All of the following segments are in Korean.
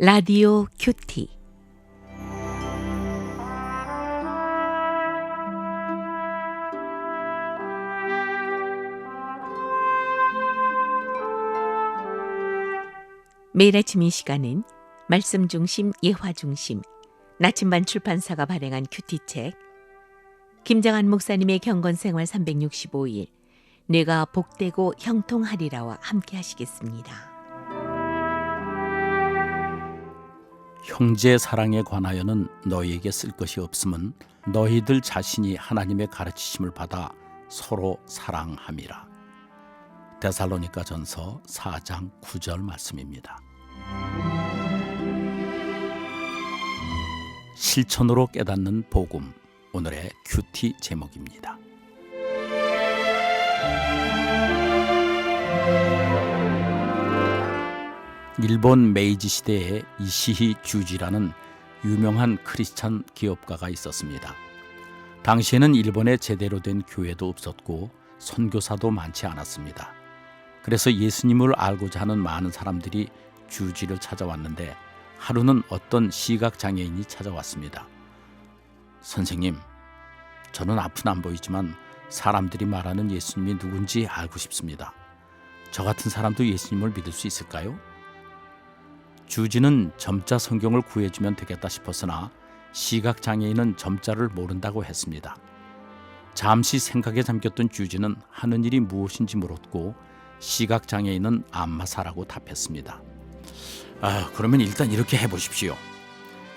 라디오 큐티 매일 아침 이 시간은 말씀 중심 예화 중심 나침반 출판사가 발행한 큐티 책 김정한 목사님의 경건 생활 365일 뇌가 복되고 형통하리라와 함께 하시겠습니다. 형제 사랑에 관하여는 너희에게 쓸 것이 없음은 너희들 자신이 하나님의 가르치심을 받아 서로 사랑함이라. 데살로니가 전서 4장 9절 말씀입니다. 실천으로 깨닫는 복음 오늘의 큐티 제목입니다. 일본 메이지 시대에 이시히 주지라는 유명한 크리스찬 기업가가 있었습니다. 당시에는 일본에 제대로 된 교회도 없었고 선교사도 많지 않았습니다. 그래서 예수님을 알고자 하는 많은 사람들이 주지를 찾아왔는데 하루는 어떤 시각 장애인이 찾아왔습니다. 선생님, 저는 앞은 안 보이지만 사람들이 말하는 예수님이 누군지 알고 싶습니다. 저 같은 사람도 예수님을 믿을 수 있을까요? 주지는 점자 성경을 구해주면 되겠다 싶었으나 시각 장애인은 점자를 모른다고 했습니다. 잠시 생각에 잠겼던 주지는 하는 일이 무엇인지 물었고 시각 장애인은 안마사라고 답했습니다. 아, 그러면 일단 이렇게 해보십시오.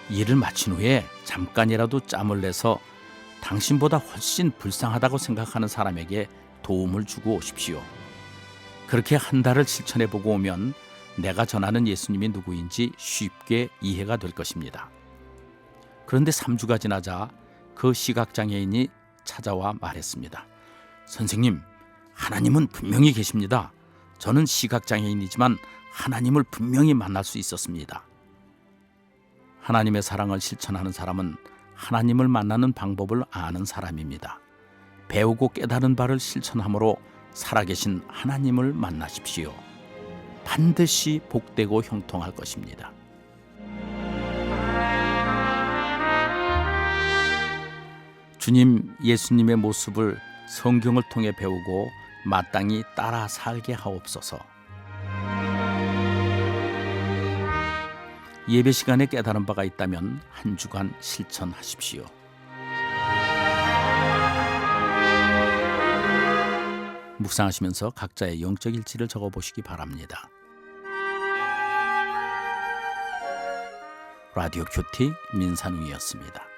일을 마친 후에 잠깐이라도 짬을 내서 당신보다 훨씬 불쌍하다고 생각하는 사람에게 도움을 주고 오십시오. 그렇게 한 달을 실천해 보고 오면 내가 전하는 예수님이 누구인지 쉽게 이해가 될 것입니다. 그런데 3주가 지나자 그 시각장애인이 찾아와 말했습니다. 선생님, 하나님은 분명히 계십니다. 저는 시각장애인이지만 하나님을 분명히 만날 수 있었습니다. 하나님의 사랑을 실천하는 사람은 하나님을 만나는 방법을 아는 사람입니다. 배우고 깨달은 바를 실천함으로 살아계신 하나님을 만나십시오. 반드시 복되고 형통할 것입니다. 주님 예수님의 모습을 성경을 통해 배우고 마땅히 따라 살게 하옵소서. 예배 시간에 깨달은 바가 있다면 한 주간 실천하십시오. 묵상하시면서 각자의 영적 일지를 적어 보시기 바랍니다. 라디오 큐티 민산웅이었습니다.